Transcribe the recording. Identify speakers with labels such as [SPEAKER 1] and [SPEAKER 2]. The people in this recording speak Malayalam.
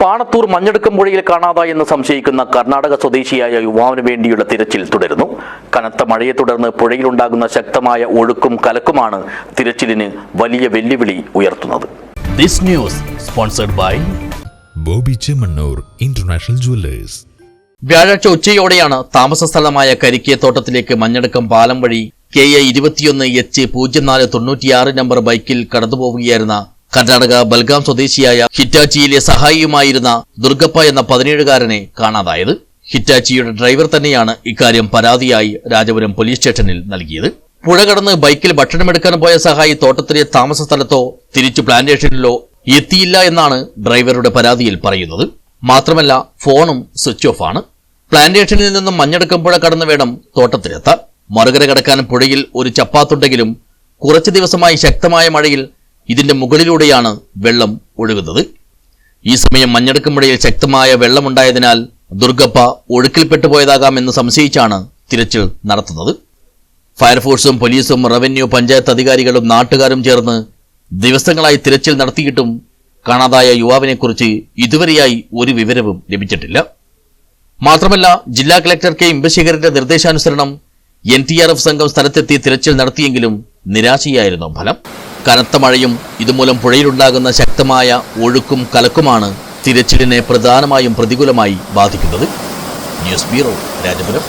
[SPEAKER 1] പാണത്തൂർ മഞ്ഞെടുക്കം പുഴയിൽ കാണാതായി എന്ന് സംശയിക്കുന്ന കർണാടക സ്വദേശിയായ യുവാവിന് വേണ്ടിയുള്ള തിരച്ചിൽ തുടരുന്നു. കനത്ത മഴയെ തുടർന്ന് പുഴയിലുണ്ടാകുന്ന ശക്തമായ ഒഴുക്കും കലക്കുമാണ് തിരച്ചിലിന് വലിയ വെല്ലുവിളി ഉയർത്തുന്നത്.
[SPEAKER 2] This news sponsored by
[SPEAKER 3] Bobby Chemmanur international jewellers.
[SPEAKER 2] വ്യാഴാഴ്ച ഉച്ചയോടെയാണ് താമസ സ്ഥലമായ കരിക്കിയത്തോട്ടത്തിലേക്ക് മഞ്ഞടക്കം പാലം വഴി കെ എ ഇരുപത്തിയൊന്ന് എച്ച് പൂജ്യം നാല് തൊണ്ണൂറ്റിയാറ് നമ്പർ ബൈക്കിൽ കടന്നുപോവുകയായിരുന്ന കർണാടക ബൽഗാം സ്വദേശിയായ ഹിറ്റാച്ചിയിലെ സഹായിയുമായിരുന്ന ദുർഗപ്പ എന്ന പതിനേഴുകാരനെ കാണാതായത്. ഹിറ്റാച്ചിയുടെ ഡ്രൈവർ തന്നെയാണ് ഇക്കാര്യം പരാതിയായി രാജപുരം പോലീസ് സ്റ്റേഷനിൽ നൽകിയത്. പുഴ കടന്ന് ബൈക്കിൽ ഭക്ഷണമെടുക്കാൻ പോയ സഹായി തോട്ടത്തിലെ താമസ സ്ഥലത്തോ തിരിച്ചു പ്ലാന്റേഷനിലോ എത്തിയില്ല എന്നാണ് ഡ്രൈവറുടെ പരാതിയിൽ പറയുന്നത്. മാത്രമല്ല ഫോണും സ്വിച്ച് ഓഫ് ആണ്. പ്ലാന്റേഷനിൽ നിന്നും മഞ്ഞെടുക്കും പുഴ കടന്നു വേണം തോട്ടത്തിലെത്താൻ. മറുകര കടക്കാൻ പുഴയിൽ ഒരു ചപ്പാത്തുണ്ടെങ്കിലും കുറച്ചു ദിവസമായി ശക്തമായ മഴയിൽ ഇതിന്റെ മുകളിലൂടെയാണ് വെള്ളം ഒഴുകുന്നത്. ഈ സമയം മഞ്ഞടക്കുമ്പുഴയിൽ ശക്തമായ വെള്ളമുണ്ടായതിനാൽ ദുർഗപ്പ ഒഴുക്കിൽപ്പെട്ടു പോയതാകാമെന്ന് സംശയിച്ചാണ് തിരച്ചിൽ നടത്തുന്നത്. ഫയർഫോഴ്സും പോലീസും റവന്യൂ പഞ്ചായത്ത് അധികാരികളും നാട്ടുകാരും ചേർന്ന് ദിവസങ്ങളായി തിരച്ചിൽ നടത്തിയിട്ടും കാണാതായ യുവാവിനെക്കുറിച്ച് ഇതുവരെയായി ഒരു വിവരവും ലഭിച്ചിട്ടില്ല. മാത്രമല്ല ജില്ലാ കളക്ടർ കെ ഇമ്പശേഖരന്റെ നിർദ്ദേശാനുസരണം എൻ ടി ആർ എഫ് സംഘം സ്ഥലത്തെത്തി തിരച്ചിൽ നടത്തിയെങ്കിലും നിരാശയായിരുന്നു ഫലം. കനത്ത മഴയും ഇതുമൂലം പുഴയിലുണ്ടാകുന്ന ശക്തമായ ഒഴുക്കും കലക്കുമാണ് തിരച്ചിലിനെ പ്രധാനമായും പ്രതികൂലമായി ബാധിക്കുന്നത്. News bureau Rajapuram.